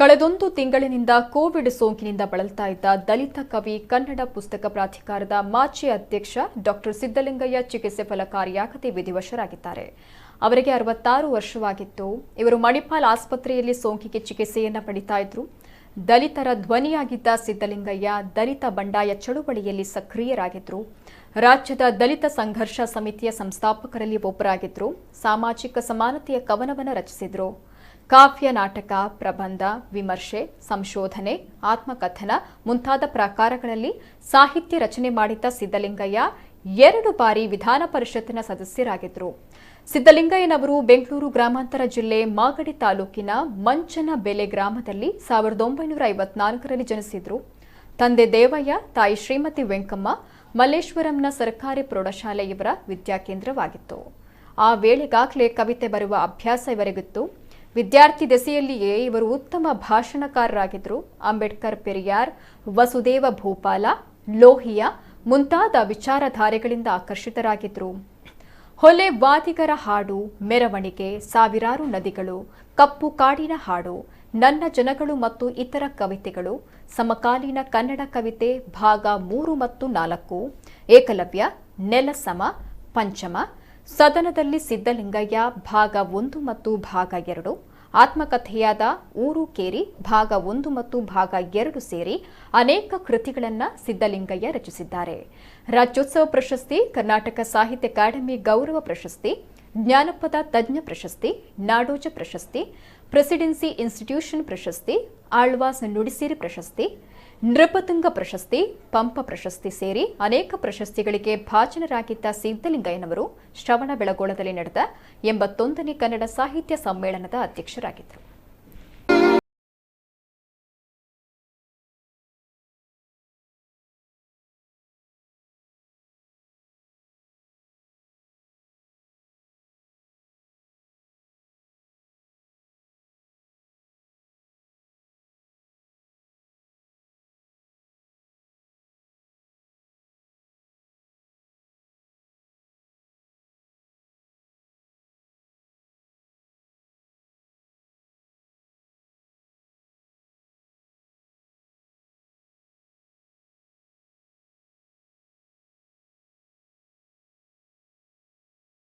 ಕಳೆದೊಂದು ತಿಂಗಳಿನಿಂದ ಕೋವಿಡ್ ಸೋಂಕಿನಿಂದ ಬಳಲ್ತಾ ಇದ್ದ ದಲಿತ ಕವಿ, ಕನ್ನಡ ಪುಸ್ತಕ ಪ್ರಾಧಿಕಾರದ ಮಾಜಿ ಅಧ್ಯಕ್ಷ ಡಾಕ್ಟರ್ ಸಿದ್ದಲಿಂಗಯ್ಯ ಚಿಕಿತ್ಸೆ ಫಲಕಾರಿಯಾಗದೆ ವಿಧಿವಶರಾಗಿದ್ದಾರೆ. ಅವರಿಗೆ ಅರವತ್ತಾರು ವರ್ಷವಾಗಿತ್ತು. ಇವರು ಮಣಿಪಾಲ್ ಆಸ್ಪತ್ರೆಯಲ್ಲಿ ಸೋಂಕಿಗೆ ಚಿಕಿತ್ಸೆಯನ್ನ ಪಡಿತಾ ಇದ್ರು. ದಲಿತರ ಧ್ವನಿಯಾಗಿದ್ದ ಸಿದ್ದಲಿಂಗಯ್ಯ ದಲಿತ ಬಂಡಾಯ ಚಳುವಳಿಯಲ್ಲಿ ಸಕ್ರಿಯರಾಗಿದ್ರು. ರಾಜ್ಯದ ದಲಿತ ಸಂಘರ್ಷ ಸಮಿತಿಯ ಸಂಸ್ಥಾಪಕರಲ್ಲಿ ಒಬ್ಬರಾಗಿದ್ರು. ಸಾಮಾಜಿಕ ಸಮಾನತೆಯ ಕವನವನ್ನು ರಚಿಸಿದ್ರು. ಕಾವ್ಯ ನಾಟಕ, ಪ್ರಬಂಧ, ವಿಮರ್ಶೆ, ಸಂಶೋಧನೆ, ಆತ್ಮಕಥನ ಮುಂತಾದ ಪ್ರಕಾರಗಳಲ್ಲಿ ಸಾಹಿತ್ಯ ರಚನೆ ಮಾಡಿದ್ದ ಸಿದ್ದಲಿಂಗಯ್ಯ ಎರಡು ಬಾರಿ ವಿಧಾನ ಪರಿಷತ್ತಿನ ಸದಸ್ಯರಾಗಿದ್ದರು. ಸಿದ್ದಲಿಂಗಯ್ಯನವರು ಬೆಂಗಳೂರು ಗ್ರಾಮಾಂತರ ಜಿಲ್ಲೆ ಮಾಗಡಿ ತಾಲೂಕಿನ ಮಂಚನ ಬೆಲೆ ಗ್ರಾಮದಲ್ಲಿ ಸಾವಿರದ ಒಂಬೈನೂರ ಐವತ್ನಾಲ್ಕರಲ್ಲಿ ಜನಿಸಿದ್ರು. ತಂದೆ ದೇವಯ್ಯ, ತಾಯಿ ಶ್ರೀಮತಿ ವೆಂಕಮ್ಮ, ಮಲ್ಲೇಶ್ವರಂನ ಸರ್ಕಾರಿ ಪ್ರೌಢಶಾಲೆ ಇವರ ವಿದ್ಯಾಕೇಂದ್ರವಾಗಿತ್ತು. ಆ ವೇಳೆಗಾಗಲೇ ಕವಿತೆ ಬರುವ ಅಭ್ಯಾಸ ಇವರಿಗಿತ್ತು. ವಿದ್ಯಾರ್ಥಿ ದೆಸೆಯಲ್ಲಿಯೇ ಇವರು ಉತ್ತಮ ಭಾಷಣಕಾರರಾಗಿದ್ದರು. ಅಂಬೇಡ್ಕರ್ ಪೆರಿಯಾರ್, ವಸುದೇವ ಭೂಪಾಲ, ಲೋಹಿಯ ಮುಂತಾದ ವಿಚಾರಧಾರೆಗಳಿಂದ ಆಕರ್ಷಿತರಾಗಿದ್ದರು. ಹೊಲೆ ವಾದಿಗರ ಹಾಡು, ಮೆರವಣಿಗೆ, ಸಾವಿರಾರು ನದಿಗಳು, ಕಪ್ಪು ಕಾಡಿನ ಹಾಡು, ನನ್ನ ಜನಗಳು ಮತ್ತು ಇತರ ಕವಿತೆಗಳು, ಸಮಕಾಲೀನ ಕನ್ನಡ ಕವಿತೆ ಭಾಗ ಮೂರು ಮತ್ತು ನಾಲ್ಕು, ಏಕಲವ್ಯ, ನೆಲಸಮ, ಪಂಚಮ ಸದನದಲ್ಲಿ ಸಿದ್ದಲಿಂಗಯ್ಯ ಭಾಗ ಒಂದು ಮತ್ತು ಭಾಗ ಎರಡು, ಆತ್ಮಕಥೆಯಾದ ಊರು ಕೇರಿ ಭಾಗ ಒಂದು ಮತ್ತು ಭಾಗ ಎರಡು ಸೇರಿ ಅನೇಕ ಕೃತಿಗಳನ್ನು ಸಿದ್ದಲಿಂಗಯ್ಯ ರಚಿಸಿದ್ದಾರೆ. ರಾಜ್ಯೋತ್ಸವ ಪ್ರಶಸ್ತಿ, ಕರ್ನಾಟಕ ಸಾಹಿತ್ಯ ಅಕಾಡೆಮಿ ಗೌರವ ಪ್ರಶಸ್ತಿ, ಜ್ಞಾನಪದ ತಜ್ಞ ಪ್ರಶಸ್ತಿ, ನಾಡೋಜ ಪ್ರಶಸ್ತಿ, ಪ್ರೆಸಿಡೆನ್ಸಿ ಇನ್ಸ್ಟಿಟ್ಯೂಷನ್ ಪ್ರಶಸ್ತಿ, ಆಳ್ವಾಸ್ ನುಡಿಸಿರಿ ಪ್ರಶಸ್ತಿ ನೃಪತುಂಗ ಪ್ರಶಸ್ತಿ, ಪಂಪ ಪ್ರಶಸ್ತಿ ಸೇರಿ ಅನೇಕ ಪ್ರಶಸ್ತಿಗಳಿಗೆ ಭಾಜನರಾಗಿದ್ದ ಸಿದ್ದಲಿಂಗಯ್ಯನವರು ಶ್ರವಣ ಬೆಳಗೋಳದಲ್ಲಿ ನಡೆದ ಎಂಬತ್ತೊಂದನೇ ಕನ್ನಡ ಸಾಹಿತ್ಯ ಸಮ್ಮೇಳನದ ಅಧ್ಯಕ್ಷರಾಗಿದ್ದರು.